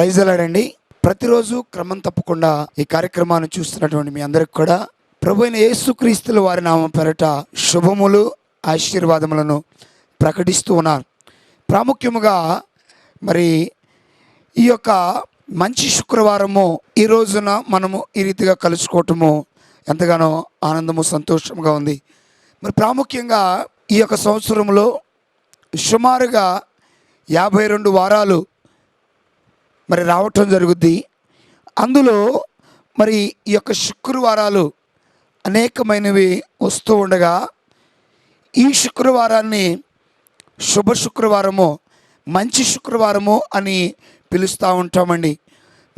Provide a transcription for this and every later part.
Praise అలాడండి. ప్రతిరోజు క్రమం తప్పకుండా ఈ కార్యక్రమాన్ని చూస్తున్నటువంటి మీ అందరికి కూడా ప్రభు అయిన యేసుక్రీస్తుల వారి నామం పెరట శుభములు ఆశీర్వాదములను ప్రకటిస్తూ ఉన్నారు ప్రాముఖ్యముగా మరి ఈ యొక్క మంచి శుక్రవారము ఈ రోజున మనము ఈ రీతిగా కలుసుకోవటము ఎంతగానో ఆనందము సంతోషంగా ఉంది. మరి ప్రాముఖ్యంగా ఈ యొక్క సంవత్సరంలో సుమారుగా యాభై రెండు వారాలు మరి రావటం జరుగుద్ది. అందులో మరి ఈ యొక్క శుక్రవారాలు అనేకమైనవి వస్తూ ఉండగా ఈ శుక్రవారాన్ని శుభ శుక్రవారము మంచి శుక్రవారము అని పిలుస్తూ ఉంటామండి.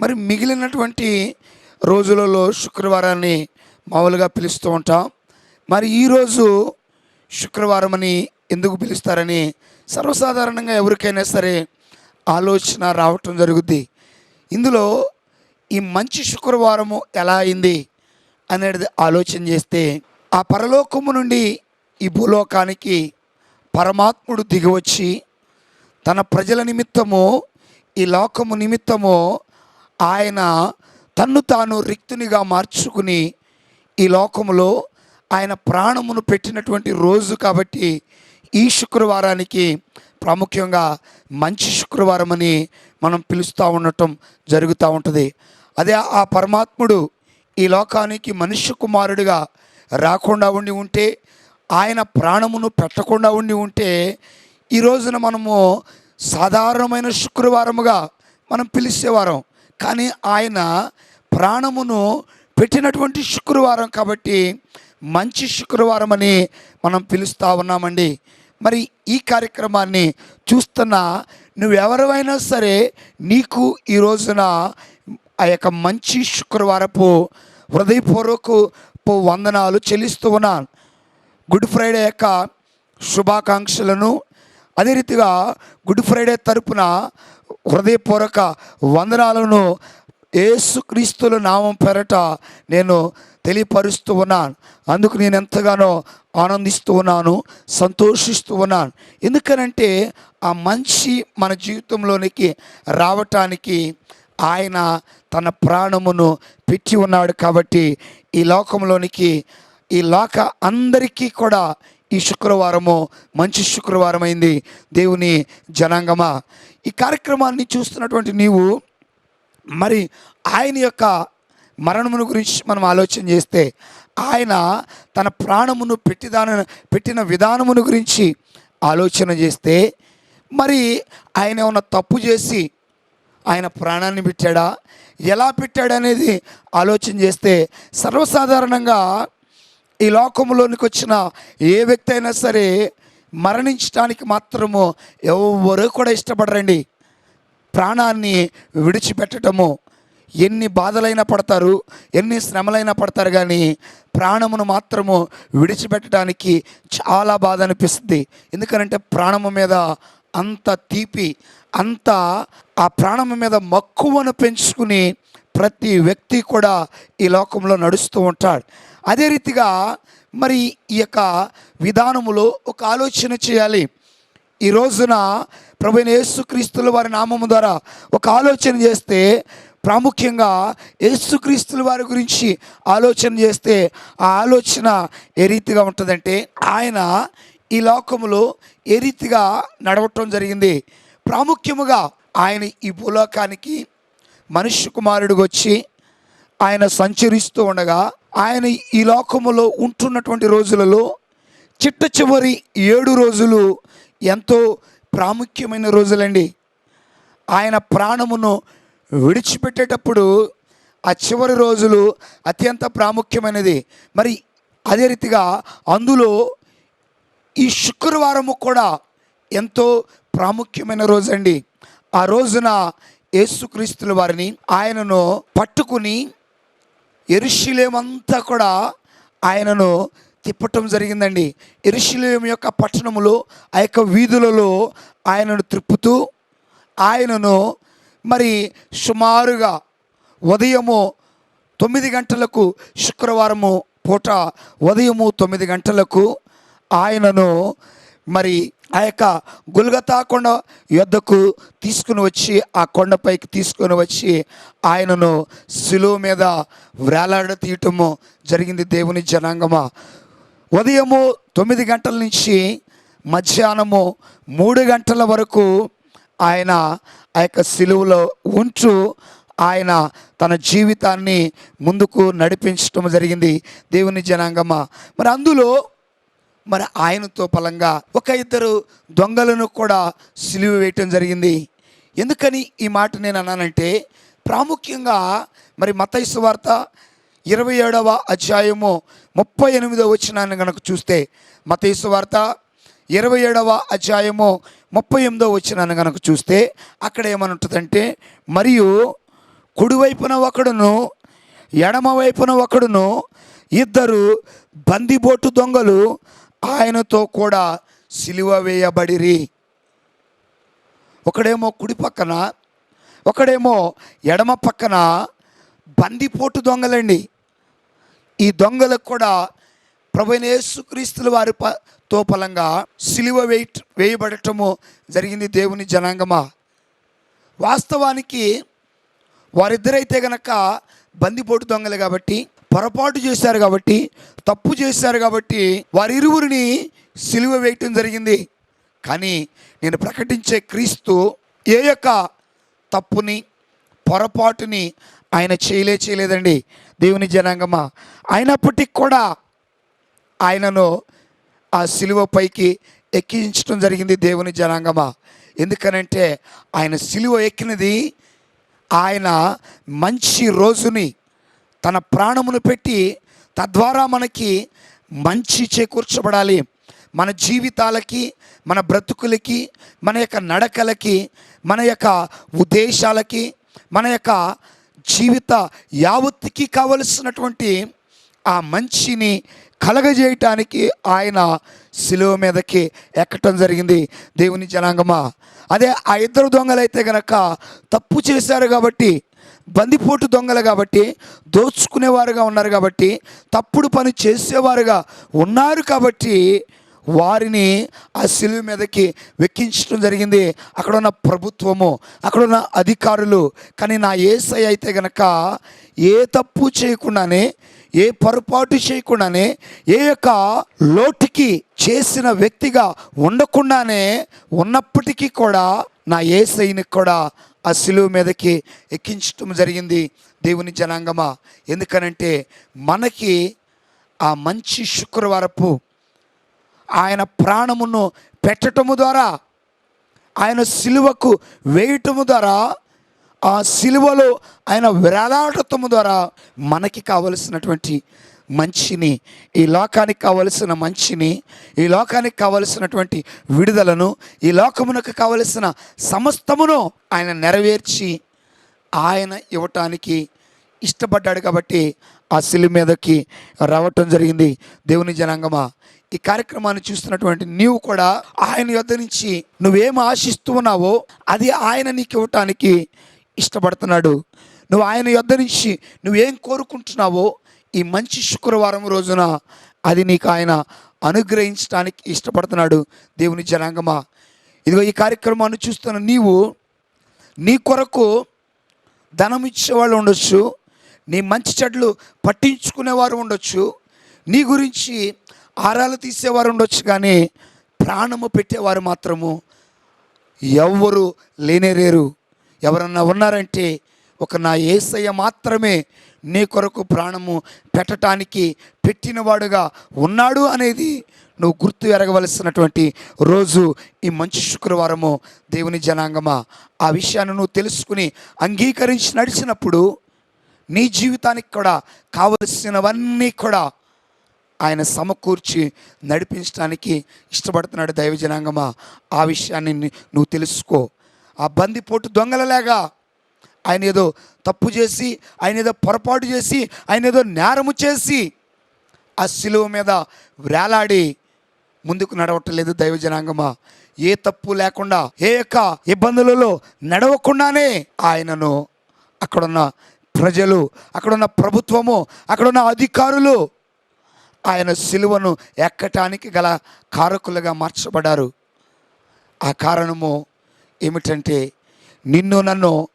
మరి మిగిలినటువంటి రోజులలో శుక్రవారాన్ని మామూలుగా పిలుస్తూ ఉంటాం. మరి ఈరోజు శుక్రవారం అని ఎందుకు పిలుస్తారని సర్వసాధారణంగా ఎవరికైనా సరే ఆలోచన రావటం జరుగుద్ది. ఇందులో ఈ మంచి శుక్రవారము ఎలా అయింది అనేది ఆలోచన చేస్తే ఆ పరలోకము నుండి ఈ భూలోకానికి పరమాత్ముడు దిగివచ్చి తన ప్రజల నిమిత్తము ఈ లోకము నిమిత్తము ఆయన తన్ను తాను రిక్తునిగా మార్చుకుని ఈ లోకములో ఆయన ప్రాణమును పెట్టినటువంటి రోజు కాబట్టి ఈ శుక్రవారానికి ప్రాముఖ్యంగా మంచి శుక్రవారం అని మనం పిలుస్తూ ఉండటం జరుగుతూ ఉంటుంది. అదే ఆ పరమాత్ముడు ఈ లోకానికి మనుష్య కుమారుడిగా రాకుండా ఉండి ఉంటే ఆయన ప్రాణమును పెట్టకుండా ఉండి ఉంటే ఈ రోజున మనము సాధారణమైన శుక్రవారముగా మనం పిలిచేవారం. కానీ ఆయన ప్రాణమును పెట్టినటువంటి శుక్రవారం కాబట్టి మంచి శుక్రవారం అని మనం పిలుస్తూ ఉన్నామండి. మరి ఈ కార్యక్రమాన్ని చూస్తున్న నువ్వెవరైనా సరే నీకు ఈ రోజున ఆ యొక్క మంచి శుక్రవారపు హృదయపూర్వక వందనాలు చెల్లిస్తూ ఉన్నాను. గుడ్ ఫ్రైడే యొక్క శుభాకాంక్షలను అదే రీతిగా గుడ్ ఫ్రైడే తరపున హృదయపూర్వక వందనాలను ఏసుక్రీస్తుల నామం పెరట నేను తెలియపరుస్తూ ఉన్నాను. అందుకు నేను ఎంతగానో ఆనందిస్తూ ఉన్నాను సంతోషిస్తూ ఉన్నాను. ఎందుకనంటే ఆ మంచి మన జీవితంలోనికి రావటానికి ఆయన తన ప్రాణమును పెట్టి ఉన్నాడు కాబట్టి ఈ లోకంలోనికి ఈ లోక అందరికీ కూడా ఈ శుక్రవారము మంచి శుక్రవారమైంది. దేవుని జనాంగమా. ఈ కార్యక్రమాన్ని చూస్తున్నటువంటి నీవు మరి ఆయన యొక్క మరణమును గురించి మనం ఆలోచన చేస్తే ఆయన తన ప్రాణమును పెట్టిదాన పెట్టిన విధానమును గురించి ఆలోచన చేస్తే మరి ఆయన ఏమన్నా తప్పు చేసి ఆయన ప్రాణాన్ని పెట్టాడా? ఎలా పెట్టాడనేది ఆలోచన చేస్తే సర్వసాధారణంగా ఈ లోకంలోనికి వచ్చిన ఏ వ్యక్తి అయినా సరే మరణించడానికి మాత్రము ఎవరు కూడా ఇష్టపడరండి. ప్రాణాన్ని విడిచిపెట్టడము ఎన్ని బాధలైనా పడతారు ఎన్ని శ్రమలైనా పడతారు కానీ ప్రాణమును మాత్రము విడిచిపెట్టడానికి చాలా బాధ అనిపిస్తుంది. ఎందుకనంటే ప్రాణము మీద అంత తీపి అంత ఆ ప్రాణము మీద మక్కువను పెంచుకుని ప్రతి వ్యక్తి కూడా ఈ లోకంలో నడుస్తూ ఉంటాడు. అదే రీతిగా మరి ఈ యొక్క విధానములో ఒక ఆలోచన చేయాలి. ఈ రోజున ప్రభుత్వ యేసుక్రీస్తుల వారి నామము ద్వారా ఒక ఆలోచన చేస్తే ప్రాముఖ్యంగా యేసుక్రీస్తుల వారి గురించి ఆలోచన చేస్తే ఆ ఆలోచన ఏ రీతిగా ఉంటుందంటే ఆయన ఈ లోకములో ఏ రీతిగా నడవటం జరిగింది? ప్రాముఖ్యముగా ఆయన ఈ భూలోకానికి మనుష్య కుమారుడికి వచ్చి ఆయన సంచరిస్తూ ఉండగా ఆయన ఈ లోకములో ఉంటున్నటువంటి రోజులలో చిట్ట చివరి ఏడు రోజులు ఎంతో ప్రాముఖ్యమైన రోజులండి. ఆయన ప్రాణమును విడిచిపెట్టేటప్పుడు ఆ చివరి రోజులు అత్యంత ప్రాముఖ్యమైనది. మరి అదే రీతిగా అందులో ఈ శుక్రవారము కూడా ఎంతో ప్రాముఖ్యమైన రోజండి. ఆ రోజున యేసుక్రీస్తుల వారిని ఆయనను పట్టుకుని ఎరుషులేమంతా కూడా ఆయనను తిప్పటం జరిగిందండి. ఎరుషులేం యొక్క పట్టణములో ఆ యొక్క వీధులలో ఆయనను త్రిప్పుతూ ఆయనను మరి సుమారుగా ఉదయము తొమ్మిది గంటలకు శుక్రవారము పూట ఉదయము తొమ్మిది గంటలకు ఆయనను మరి ఆ యొక్క గుల్గతా కొండ యొద్దకు తీసుకుని వచ్చి ఆ కొండపైకి తీసుకొని వచ్చి ఆయనను శిలువ మీద వేలాడ తీయటము జరిగింది దేవుని జనాంగమా. ఉదయము తొమ్మిది గంటల నుంచి మధ్యాహ్నము మూడు గంటల వరకు ఆయన ఆ యొక్క సిలువలో ఉంచు ఆయన తన జీవితాన్ని ముందుకు నడిపించటం జరిగింది దేవుని జనాంగమా. మరి అందులో మరి ఆయనతో పలంగా ఒక ఇద్దరు దొంగలను కూడా సిలువ వేయటం జరిగింది. ఎందుకని ఈ మాట నేను అన్నానంటే ప్రాముఖ్యంగా మరి మతైసు వార్త ఇరవై ఏడవ అధ్యాయము ముప్పై ఎనిమిదో వచ్చినాన్ని కనుక చూస్తే మతైసు వార్త ఇరవై ఏడవ అధ్యాయము ముప్పై ఎనిమిదో వచ్చినాను కనుక చూస్తే అక్కడ ఏమనుంటుందంటే మరియు కుడివైపున ఒకడును ఎడమ వైపున ఒకడును ఇద్దరు బందిబోటు దొంగలు ఆయనతో కూడా సిలువ వేయబడిరి. ఒకడేమో కుడి పక్కన ఒకడేమో ఎడమ పక్కన బందిపోటు దొంగలండి. ఈ దొంగలకు కూడా ప్రభునేసుక్రీస్తుల వారి ప తోపలంగా సిలువ వేయ వేయబడటము జరిగింది దేవుని జనాంగమా? వాస్తవానికి వారిద్దరైతే గనక బందిపోటు దొంగలు కాబట్టి పొరపాటు చేశారు కాబట్టి తప్పు చేశారు కాబట్టి వారిరువురిని సిలువ వేయటం జరిగింది. కానీ నేను ప్రకటించే క్రీస్తు ఏ యొక్క తప్పుని పొరపాటుని ఆయన చేయలే చేయలేదండి దేవుని జనాంగమా? అయినప్పటికీ కూడా ఆయనను ఆ సిలువ పైకి ఎక్కించడం జరిగింది దేవుని జనాంగమా. ఎందుకనంటే ఆయన సిలువ ఎక్కినది ఆయన మంచి రోజుని తన ప్రాణమును పెట్టి తద్వారా మనకి మంచి చేకూర్చబడాలి. మన జీవితాలకి మన బ్రతుకులకి మన యొక్క నడకలకి మన యొక్క ఉద్దేశాలకి మన యొక్క జీవిత యావత్తుకి కావలసినటువంటి ఆ మంచిని కలగజేయటానికి ఆయన శిలువ మీదకి ఎక్కటం జరిగింది. దేవుని జనాంగమా? అదే ఆ ఇద్దరు దొంగలైతే గనక తప్పు చేశారు కాబట్టి బందిపోటు దొంగలు కాబట్టి దోచుకునేవారుగా ఉన్నారు కాబట్టి తప్పుడు పని చేసేవారుగా ఉన్నారు కాబట్టి వారిని ఆ సిలువ మీదకి వెక్కించడం జరిగింది. అక్కడ ఉన్న ప్రభుత్వము అక్కడ ఉన్న అధికారులు కానీ నా ఏసై అయితే గనక ఏ తప్పు చేయకుండానే ఏ పొరపాటు చేయకుండానే ఏ యొక్క లోటుకి చేసిన వ్యక్తిగా ఉండకుండానే ఉన్నప్పటికీ కూడా నా ఏసైని కూడా ఆ సిలువు మీదకి ఎక్కించటం జరిగింది దేవుని జనాంగమా. ఎందుకనంటే మనకి ఆ మంచి శుక్రవారపు ఆయన ప్రాణమును పెట్టటము ద్వారా ఆయన సిలువకు వేయటము ద్వారా ఆ సిలువలో ఆయన వేలాడటము ద్వారా మనకి కావలసినటువంటి మంచిని ఈ లోకానికి కావలసిన మంచిని ఈ లోకానికి కావలసినటువంటి విడుదలను ఈ లోకమునకు కావలసిన సమస్తమును ఆయన నెరవేర్చి ఆయన ఇవ్వటానికి ఇష్టపడ్డాడు కాబట్టి ఆ శిలి మీదకి రావటం జరిగింది. దేవుని జనాంగమా ఈ కార్యక్రమాన్ని చూస్తున్నటువంటి నీవు కూడా ఆయన యొద్ధ నుంచి నువ్వేం ఆశిస్తూ ఉన్నావో అది ఆయన నీకు ఇవ్వటానికి ఇష్టపడుతున్నాడు. నువ్వు ఆయన యొద్ధ నుంచి నువ్వేం కోరుకుంటున్నావో ఈ మంచి శుక్రవారం రోజున అది నీకు ఆయన అనుగ్రహించడానికి ఇష్టపడుతున్నాడు దేవుని జనాంగమా. ఇదిగో ఈ కార్యక్రమాన్ని చూస్తున్న నీవు నీ కొరకు ధనం ఇచ్చేవాళ్ళు ఉండొచ్చు నీ మంచి చెడ్లు పట్టించుకునేవారు ఉండొచ్చు నీ గురించి ఆరాలు తీసేవారు ఉండొచ్చు కానీ ప్రాణము పెట్టేవారు మాత్రము ఎవ్వరు లేనేరేరు. ఎవరన్నా ఉన్నారంటే ఒక నా ఏసయ్య మాత్రమే నీ కొరకు ప్రాణము పెట్టడానికి పెట్టినవాడుగా ఉన్నాడు అనేది నువ్వు గుర్తు ఎరగవలసినటువంటి రోజు ఈ మంచి శుక్రవారము దేవుని జనాంగమా. ఆ విషయాన్ని నువ్వు తెలుసుకుని అంగీకరించి నడిచినప్పుడు నీ జీవితానికి కూడా కావలసినవన్నీ కూడా ఆయన సమకూర్చి నడిపించడానికి ఇష్టపడుతున్నాడు దైవ జనాంగమా. ఆ విషయాన్ని నువ్వు తెలుసుకో. ఆ బందిపోటు దొంగలలాగా ఆయన ఏదో తప్పు చేసి ఆయన ఏదో పొరపాటు చేసి ఆయన ఏదో నేరము చేసి ఆ శిలువ మీద వేలాడి ముందుకు నడవట్లేదు దైవ జనాంగమా. ఏ తప్పు లేకుండా ఏ యొక్క ఇబ్బందులలో నడవకుండానే ఆయనను అక్కడున్న ప్రజలు అక్కడున్న ప్రభుత్వము అక్కడున్న అధికారులు ఆయన సిలువను ఎక్కటానికి గల కారకులుగా మార్చబడ్డారు. ఆ కారణము ఏమిటంటే నిన్ను నన్ను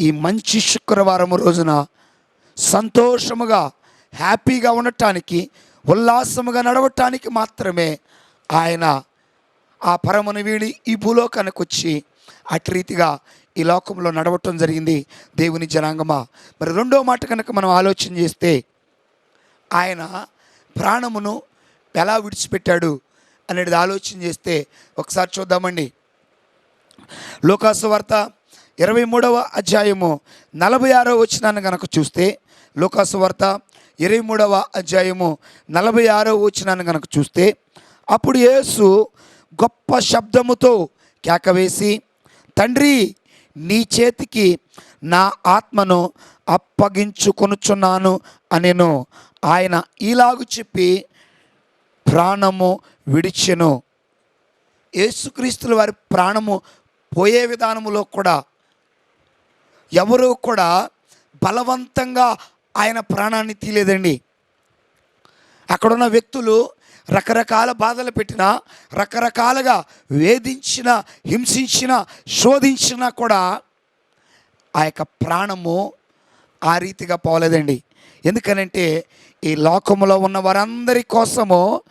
ఈ మంచి శుక్రవారం రోజున సంతోషముగా హ్యాపీగా ఉండటానికి ఉల్లాసముగా నడవటానికి మాత్రమే ఆయన ఆ పరమను వీడి ఈ భూలోకానికి వచ్చి అటు రీతిగా ఈ లోకంలో నడవటం జరిగింది. దేవుని జనాంగమా మరి రెండో మాట కనుక మనం ఆలోచన చేస్తే ఆయన ప్రాణమును ఎలా విడిచిపెట్టాడు అనేది ఆలోచన చేస్తే ఒకసారి చూద్దామండి. లోకాసు వార్త ఇరవై మూడవ అధ్యాయము నలభై ఆరో వచనాన్ని కనుక చూస్తే లోకాసు వార్త ఇరవై మూడవ అధ్యాయము నలభై ఆరో వచనాన్ని కనుక చూస్తే అప్పుడు యేసు గొప్ప శబ్దముతో కేకవేసి తండ్రి నీ చేతికి నా ఆత్మను అప్పగించుకొనుచున్నాను అనేను. ఆయన ఈలాగు చెప్పి ప్రాణము విడిచెను. యేసుక్రీస్తుల వారి ప్రాణము పోయే విధానములో కూడా ఎవరు కూడా బలవంతంగా ఆయన ప్రాణాన్ని తీయలేదండి. అక్కడున్న వ్యక్తులు రకరకాల బాధలు పెట్టిన రకరకాలుగా వేధించిన హింసించిన శోధించినా కూడా ఆ యొక్క ప్రాణము ఆ రీతిగా పోలేదండి. ఎందుకనంటే ఈ లోకములో ఉన్న వారందరి కోసము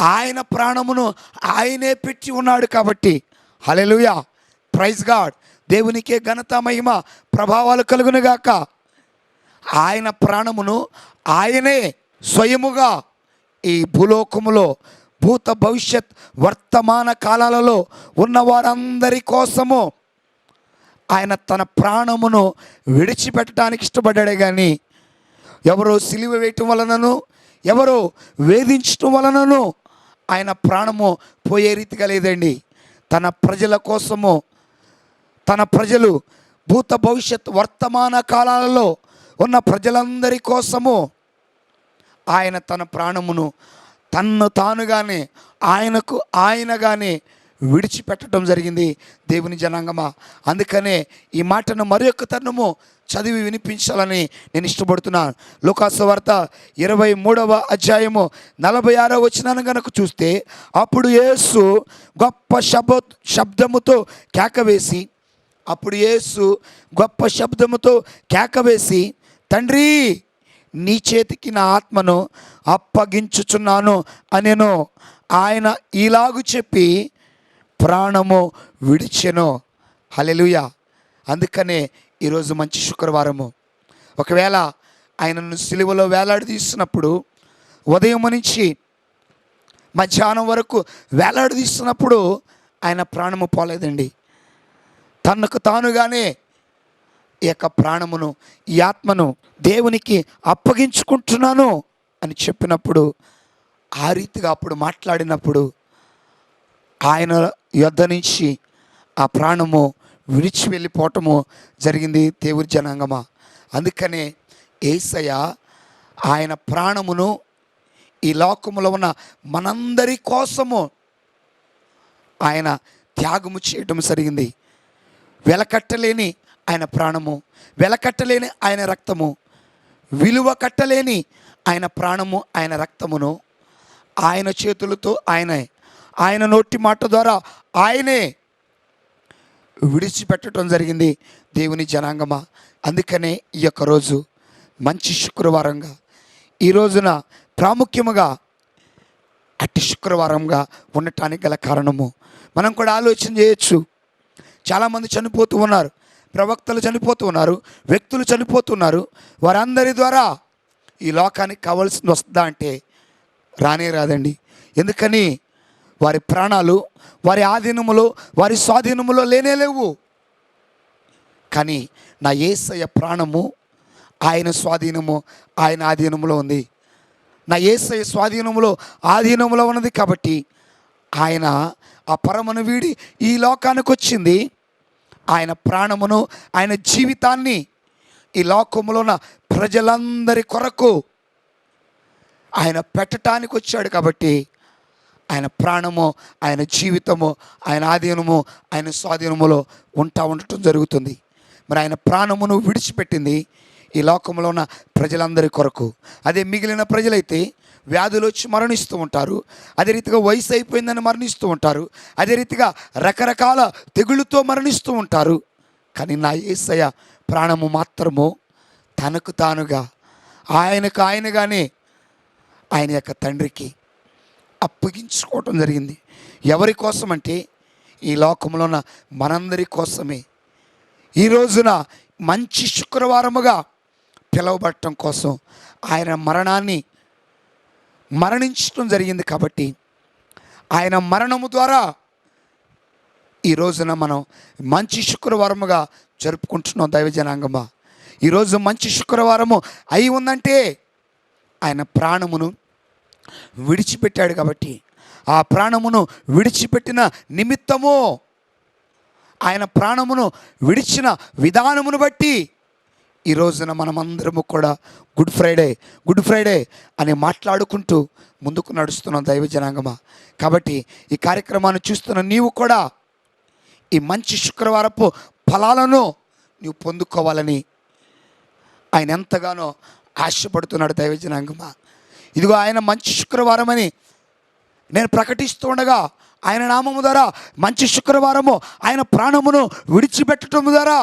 ఆయన ప్రాణమును ఆయనే పెట్టి ఉన్నాడు కాబట్టి హలెలుయా ప్రైజ్ గాడ్ దేవునికే ఘనత మహిమ ప్రభావాలు కలుగునుగాక ఆయన ప్రాణమును ఆయనే స్వయముగా ఈ భూలోకములో భూత భవిష్యత్ వర్తమాన కాలాలలో ఉన్న వారందరి కోసము ఆయన తన ప్రాణమును విడిచిపెట్టడానికి ఇష్టపడ్డాడే కానీ ఎవరో సిలివ వేయటం వలనను ఎవరో వేధించటం వలనను ఆయన ప్రాణము పోయే రీతిగా లేదండి. తన ప్రజల కోసము తన ప్రజలు భూత భవిష్యత్ వర్తమాన కాలాలలో ఉన్న ప్రజలందరి కోసము ఆయన తన ప్రాణమును తన్ను తానుగానే ఆయనకు ఆయనగానే విడిచిపెట్టడం జరిగింది దేవుని జనాంగమా. అందుకనే ఈ మాటను మరి యొక్క తరుణము చదివి వినిపించాలని నేను ఇష్టపడుతున్నాను లోకాసు వార్త ఇరవై మూడవ అధ్యాయము నలభై ఆరో వచ్చినాను గనక చూస్తే అప్పుడు యేసు గొప్ప శబ శబ్దముతో కేకవేసి అప్పుడు యేసు గొప్ప శబ్దముతో కేకవేసి తండ్రి నీ చేతికి నా ఆత్మను అప్పగించుచున్నాను అనేను. ఆయన ఇలాగు చెప్పి ప్రాణము విడిచెను. హలెలుయ అందుకనే ఈరోజు మంచి శుక్రవారము. ఒకవేళ ఆయనను సిలువలో వేలాడదీస్తున్నప్పుడు ఉదయం నుంచి మధ్యాహ్నం వరకు వేలాడదీస్తున్నప్పుడు ఆయన ప్రాణము పోలేదండి. తనకు తానుగానే ఈ యొక్క ప్రాణమును ఈ ఆత్మను దేవునికి అప్పగించుకుంటున్నాను అని చెప్పినప్పుడు ఆ రీతిగా అప్పుడు మాట్లాడినప్పుడు ఆయన యొద్ద నుంచి ఆ ప్రాణము విడిచి వెళ్ళిపోవటము జరిగింది దేవుడి జనాంగమా. అందుకనే ఏసయ్య ఆయన ప్రాణమును ఈ లోకములో ఉన్న మనందరి కోసము ఆయన త్యాగము చేయటం జరిగింది. వెలకట్టలేని ఆయన ప్రాణము వెలకట్టలేని ఆయన రక్తము విలువ కట్టలేని ఆయన ప్రాణము ఆయన రక్తమును ఆయన చేతులతో ఆయనే ఆయన నోటి మాట ద్వారా ఆయనే విడిచిపెట్టడం జరిగింది దేవుని జనాంగమా. అందుకనే ఈ యొక్క రోజు మంచి శుక్రవారంగా ఈ రోజున ప్రాముఖ్యముగా అట్టి శుక్రవారంగా ఉండటానికి గల కారణము. మనం కూడా ఆలోచన చేయొచ్చు. చాలామంది చనిపోతూ ఉన్నారు ప్రవక్తలు చనిపోతూ ఉన్నారు వ్యక్తులు చనిపోతున్నారు వారందరి ద్వారా ఈ లోకానికి కావాల్సింది వస్తుందా అంటే రానే రాదండి. ఎందుకని? వారి ప్రాణాలు వారి ఆధీనములో వారి స్వాధీనములో లేనే లేవు. కానీ నా ఏసయ ప్రాణము ఆయన స్వాధీనము ఆయన ఆధీనములో ఉంది. నా ఏసయ స్వాధీనములో ఆధీనములో ఉన్నది కాబట్టి ఆయన ఆ పరమను వీడి ఈ లోకానికి వచ్చింది. ఆయన ప్రాణమును ఆయన జీవితాన్ని ఈ లోకములో ఉన్న ప్రజలందరి కొరకు ఆయన పెట్టటానికి వచ్చాడు కాబట్టి ఆయన ప్రాణము ఆయన జీవితము ఆయన ఆధీనము ఆయన స్వాధీనములో ఉంటా ఉండటం జరుగుతుంది. మరి ఆయన ప్రాణమును విడిచిపెట్టింది ఈ లోకంలో ఉన్న ప్రజలందరి కొరకు. అదే మిగిలిన ప్రజలైతే వ్యాధులు వచ్చి మరణిస్తూ ఉంటారు. అదే రీతిగా వయసు అయిపోయిందని మరణిస్తూ ఉంటారు. అదే రీతిగా రకరకాల తెగుళ్ళతో మరణిస్తూ ఉంటారు. కానీ నా ఏసయ ప్రాణము మాత్రము తనకు తానుగా ఆయనకు ఆయనగానే ఆయన యొక్క తండ్రికి అప్పగించుకోవటం జరిగింది. ఎవరి కోసం అంటే ఈ లోకంలో ఉన్న మనందరి కోసమే. ఈ రోజున మంచి శుక్రవారముగా పిలువబడటం కోసం ఆయన మరణాన్ని మరణించడం జరిగింది కాబట్టి ఆయన మరణము ద్వారా ఈ రోజున మనం మంచి శుక్రవారముగా జరుపుకుంటున్నాం దైవజనాంగమా ఈరోజు మంచి శుక్రవారము అయి ఉందంటే ఆయన ప్రాణమును విడిచిపెట్టాడు కాబట్టి ఆ ప్రాణమును విడిచిపెట్టిన నిమిత్తము ఆయన ప్రాణమును విడిచిన విధానమును బట్టి ఈ రోజున మనమందరము కూడా గుడ్ ఫ్రైడే గుడ్ ఫ్రైడే అని మాట్లాడుకుంటూ ముందుకు నడుస్తున్నాం దైవ జనాంగమా. కాబట్టి ఈ కార్యక్రమాన్ని చూస్తున్న నీవు కూడా ఈ మంచి శుక్రవారపు ఫలాలను నీవు పొందుకోవాలని ఆయన ఎంతగానో ఆశపడుతున్నాడు దైవ జనాంగమా. ఇదిగో ఆయన మంచి శుక్రవారం అని నేను ప్రకటిస్తూ ఉండగా ఆయన నామము ద్వారా మంచి శుక్రవారము ఆయన ప్రాణమును విడిచిపెట్టడం ద్వారా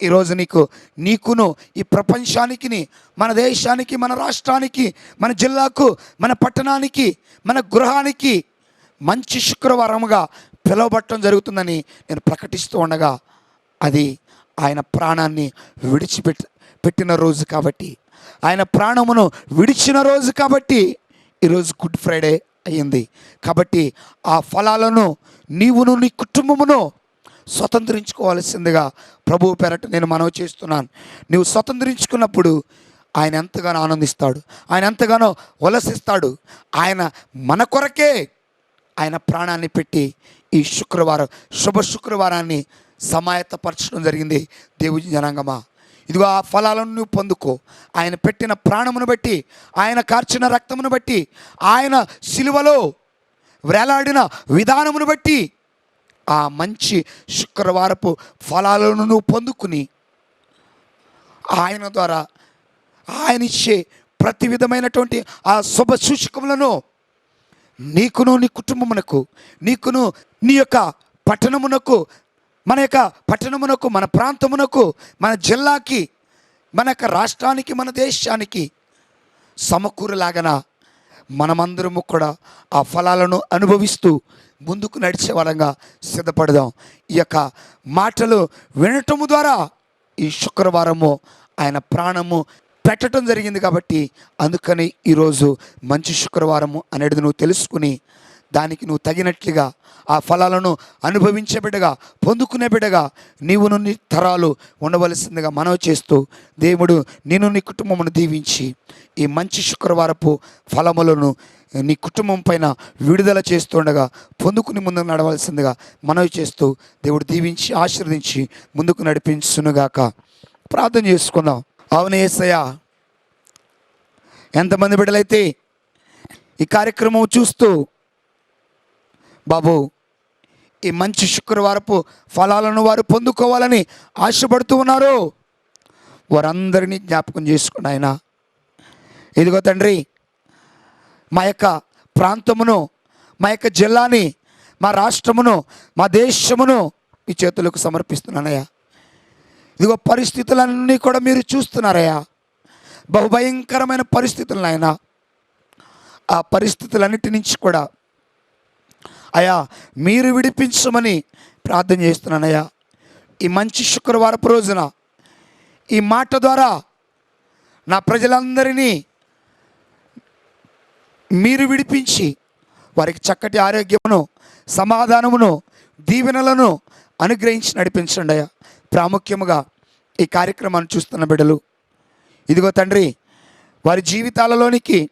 ఈరోజు నీకు నీకును ఈ ప్రపంచానికి మన దేశానికి మన రాష్ట్రానికి మన జిల్లాకు మన పట్టణానికి మన గృహానికి మంచి శుక్రవారముగా పిలవబట్టడం జరుగుతుందని నేను ప్రకటిస్తూ ఉండగా అది ఆయన ప్రాణాన్ని విడిచిపెట్టి పెట్టిన రోజు కాబట్టి ఆయన ప్రాణమును విడిచిన రోజు కాబట్టి ఈరోజు గుడ్ ఫ్రైడే అయింది కాబట్టి ఆ ఫలాలను నీవును నీ కుటుంబమును స్వతంత్రించుకోవాల్సిందిగా ప్రభువు పేరట నేను మనవి చేస్తున్నాను. నీవు స్వతంత్రించుకున్నప్పుడు ఆయన ఎంతగానో ఆనందిస్తాడు. ఆయన ఎంతగానో వలసిస్తాడు. ఆయన మన కొరకే ఆయన ప్రాణాన్ని పెట్టి ఈ శుక్రవారం శుభ శుక్రవారాన్ని సమాయత్తపరచడం జరిగింది. దేవుడి జనాంగమా ఇదిగో ఆ ఫలాలను నువ్వు పొందుకో. ఆయన పెట్టిన ప్రాణమును బట్టి ఆయన కార్చిన రక్తమును బట్టి ఆయన సిలువలో వేలాడిన విధానమును బట్టి ఆ మంచి శుక్రవారపు ఫలాలను నువ్వు పొందుకుని ఆయన ద్వారా ఆయన ఇచ్చే ప్రతి విధమైనటువంటి ఆ శుభ సూచకములను నీకును నీ కుటుంబమునకు నీకును నీ యొక్క పట్టణమునకు మన యొక్క పట్టణమునకు మన ప్రాంతమునకు మన జిల్లాకి మన యొక్క రాష్ట్రానికి మన దేశానికి సమకూరులాగన మనమందరము కూడా ఆ ఫలాలను అనుభవిస్తూ ముందుకు నడిచే వరంగా సిద్ధపడదాం. ఈ యొక్క మాటలు వినటము ద్వారా ఈ శుక్రవారము ఆయన ప్రాణము పెట్టడం జరిగింది కాబట్టి అందుకని ఈరోజు మంచి శుక్రవారము అనేది నువ్వు తెలుసుకుని దానికి నువ్వు తగినట్లుగా ఆ ఫలాలను అనుభవించే బిడ్డగా పొందుకునే బిడ్డగా నీవు నీ తరాలు ఉండవలసిందిగా మనవి చేస్తూ దేవుడు నేను నీ కుటుంబమును దీవించి ఈ మంచి శుక్రవారపు ఫలములను నీ కుటుంబం పైన విడుదల చేస్తుండగా పొందుకుని ముందుకు నడవలసిందిగా మనవి చేస్తూ దేవుడు దీవించి ఆశీర్వదించి ముందుకు నడిపించునుగాక. ప్రార్థన చేసుకుందాం. అవును ఎంతమంది బిడ్డలైతే ఈ కార్యక్రమం చూస్తూ బాబు ఈ మంచి శుక్రవారపు ఫలాలను వారు పొందుకోవాలని ఆశపడుతూ ఉన్నారు. వారందరినీ జ్ఞాపకం చేసుకుని ఆయన ఇదిగో తండ్రి మా యొక్క ప్రాంతమును మా యొక్క జిల్లాని మా రాష్ట్రమును మా దేశమును మీ చేతులకు సమర్పిస్తున్నానయ్యా. ఇదిగో పరిస్థితులన్నీ కూడా మీరు చూస్తున్నారయ్యా. బహుభయంకరమైన పరిస్థితులను ఆయన ఆ పరిస్థితులన్నిటి నుంచి కూడా అయా మీరు విడిపించమని ప్రార్థన చేస్తున్నానయ్యా. ఈ మంచి శుక్రవారపు రోజున ఈ మాట ద్వారా నా ప్రజలందరినీ మీరు విడిపించి వారికి చక్కటి ఆరోగ్యమును సమాధానమును దీవెనలను అనుగ్రహించి నడిపించండి అయ్యా. ప్రాముఖ్యముగా ఈ కార్యక్రమాన్ని చూస్తున్న బిడ్డలు. ఇదిగో తండ్రి వారి జీవితాలలోనికి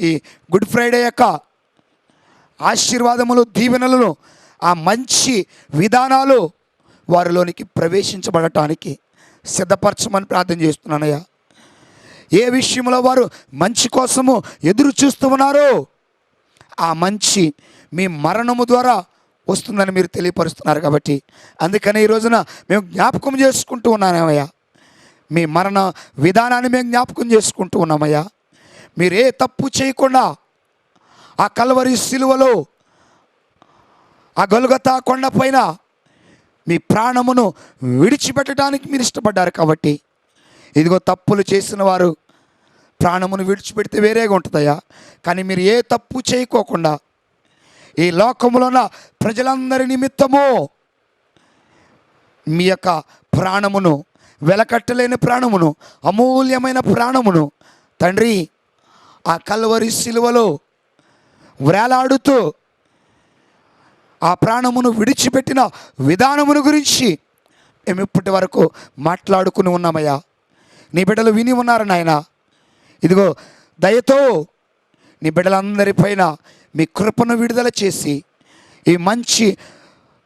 ఈ గుడ్ ఫ్రైడే యొక్క ఆశీర్వాదములు దీవెనలను ఆ మంచి విధానాలు వారిలోనికి ప్రవేశించబడటానికి సిద్ధపరచమని ప్రార్థన చేస్తున్నానయ్యా. ఏ విషయంలో వారు మంచి కోసము ఎదురు చూస్తూ ఉన్నారో ఆ మంచి మీ మరణము ద్వారా వస్తుందని మీరు తెలియపరుస్తున్నారు కాబట్టి అందుకని ఈ రోజున మేము జ్ఞాపకం చేసుకుంటూ ఉన్నామయ్యా. మీ మరణ విధానాన్ని మేము జ్ఞాపకం చేసుకుంటూ ఉన్నామయ్యా. మీరు ఏ తప్పు చేయకుండా ఆ కల్వరి సిలువలో ఆ గొలుగతా కొండపైన మీ ప్రాణమును విడిచిపెట్టడానికి మీరు ఇష్టపడ్డారు కాబట్టి ఇదిగో తప్పులు చేసిన వారు ప్రాణమును విడిచిపెడితే వేరేగా ఉంటుందయ్యా. కానీ మీరు ఏ తప్పు చేయకోకుండా ఈ లోకములో ఉన్న ప్రజలందరి నిమిత్తము మీ యొక్క ప్రాణమును వెలకట్టలేని ప్రాణమును అమూల్యమైన ప్రాణమును తండ్రి ఆ కల్వరి సిలువలో వేలాడుతూ ఆ ప్రాణమును విడిచిపెట్టిన విధానమును గురించి మేము ఇప్పటి వరకు మాట్లాడుకుని ఉన్నామయ్యా. నీ బిడ్డలు విని ఉన్నారు నాయన. ఇదిగో దయతో నీ బిడ్డలందరిపైన మీ కృపను విడుదల చేసి ఈ మంచి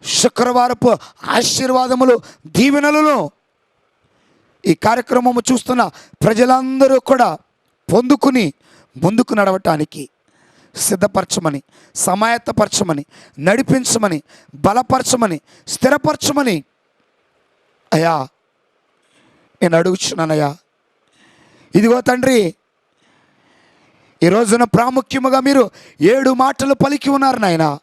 శుక్రవారపు ఆశీర్వాదములు దీవెనలను ఈ కార్యక్రమము చూస్తున్న ప్రజలందరూ కూడా పొందుకుని ముందుకు నడవటానికి సిద్ధపరచమని సమాయత్తపరచమని నడిపించమని బలపరచమని స్థిరపరచమని. అయ్యా నేను అడుగుచున్నానయ్యా. ఇదిగో తండ్రి ఈ రోజున ప్రాముఖ్యముగా మీరు ఏడు మాటలు పలికి ఉన్నారు నాయన.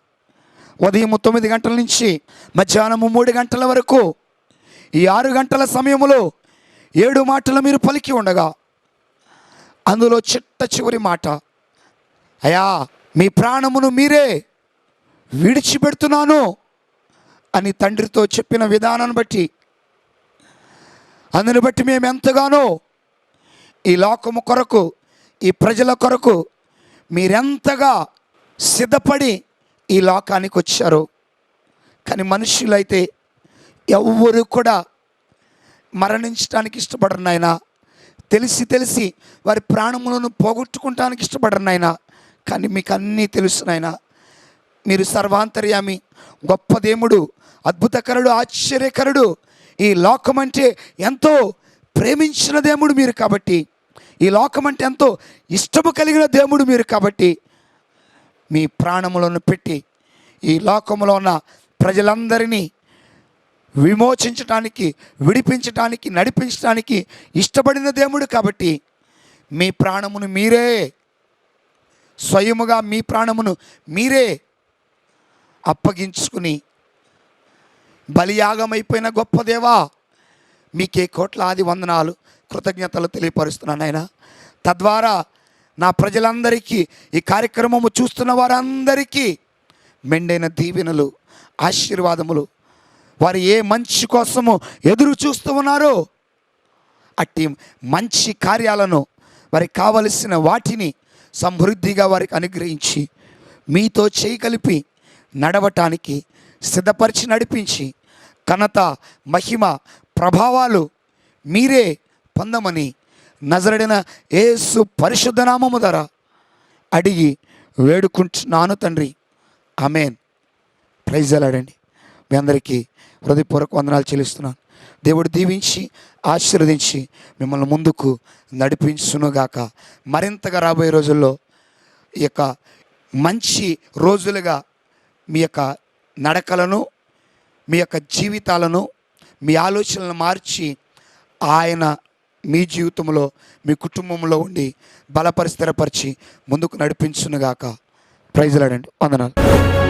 ఉదయం తొమ్మిది గంటల నుంచి మధ్యాహ్నము మూడు గంటల వరకు ఈ ఆరు గంటల సమయములో ఏడు మాటలు మీరు పలికి ఉండగా అందులో చిట్ట చివరి మాట అయా మీ ప్రాణమును మీరే విడిచిపెడుతున్నాను అని తండ్రితో చెప్పిన విధానాన్ని బట్టి. అందుని బట్టి మేము ఎంతగానో ఈ లోకము కొరకు ఈ ప్రజల కొరకు మీరెంతగా సిద్ధపడి ఈ లోకానికి వచ్చారు. కానీ మనుషులైతే ఎవ్వరు కూడా మరణించడానికి ఇష్టపడరు నాయన. తెలిసి తెలిసి వారి ప్రాణములను పోగొట్టుకుంటానికి ఇష్టపడరు నాయన. కానీ మీకు అన్నీ తెలుసు నాయన. మీరు సర్వాంతర్యామి గొప్ప దేవుడు అద్భుతకరుడు ఆశ్చర్యకరుడు. ఈ లోకం అంటే ఎంతో ప్రేమించిన దేవుడు మీరు కాబట్టి ఈ లోకం అంటే ఎంతో ఇష్టము కలిగిన దేవుడు మీరు కాబట్టి మీ ప్రాణములను పెట్టి ఈ లోకములో ఉన్న ప్రజలందరినీ విమోచించటానికి విడిపించటానికి నడిపించటానికి ఇష్టపడిన దేవుడు కాబట్టి మీ ప్రాణమును మీరే స్వయముగా మీ ప్రాణమును మీరే అప్పగించుకుని బలియాగమైపోయిన గొప్ప దేవా మీకే కోట్లాది వందనాలు కృతజ్ఞతలు తెలియపరుస్తున్నాను ఆయన తద్వారా నా ప్రజలందరికీ ఈ కార్యక్రమము చూస్తున్న వారందరికీ మెండైన దీవెనలు ఆశీర్వాదములు వారు ఏ మంచి కోసము ఎదురు చూస్తూ ఉన్నారో అట్టి మంచి కార్యాలను వారికి కావలసిన వాటిని సమృద్ధిగా వారికి అనుగ్రహించి మీతో చేయి కలిపి నడవటానికి సిద్ధపరిచి నడిపించి ఘనత మహిమ ప్రభావాలు మీరే పొందమని నజరడిన ఏసు పరిశుద్ధనామము ధర అడిగి వేడుకుంటున్నాను తండ్రి. అమేన్ ప్రైజ్ అలాడండి. మీ అందరికీ హృదయపూర్వక వందనాలు చెల్లిస్తున్నాను. దేవుడు దీవించి ఆశీర్వదించి మిమ్మల్ని ముందుకు నడిపించునుగాక. మరింతగా రాబోయే రోజుల్లో ఈ యొక్క మంచి రోజులుగా మీ యొక్క నడకలను మీ యొక్క జీవితాలను మీ ఆలోచనలను మార్చి ఆయన మీ జీవితంలో మీ కుటుంబంలో ఉండి బలపరిస్థిరపరిచి ముందుకు నడిపించునుగాక. ప్రైజ్లాడండి. వందనాలు.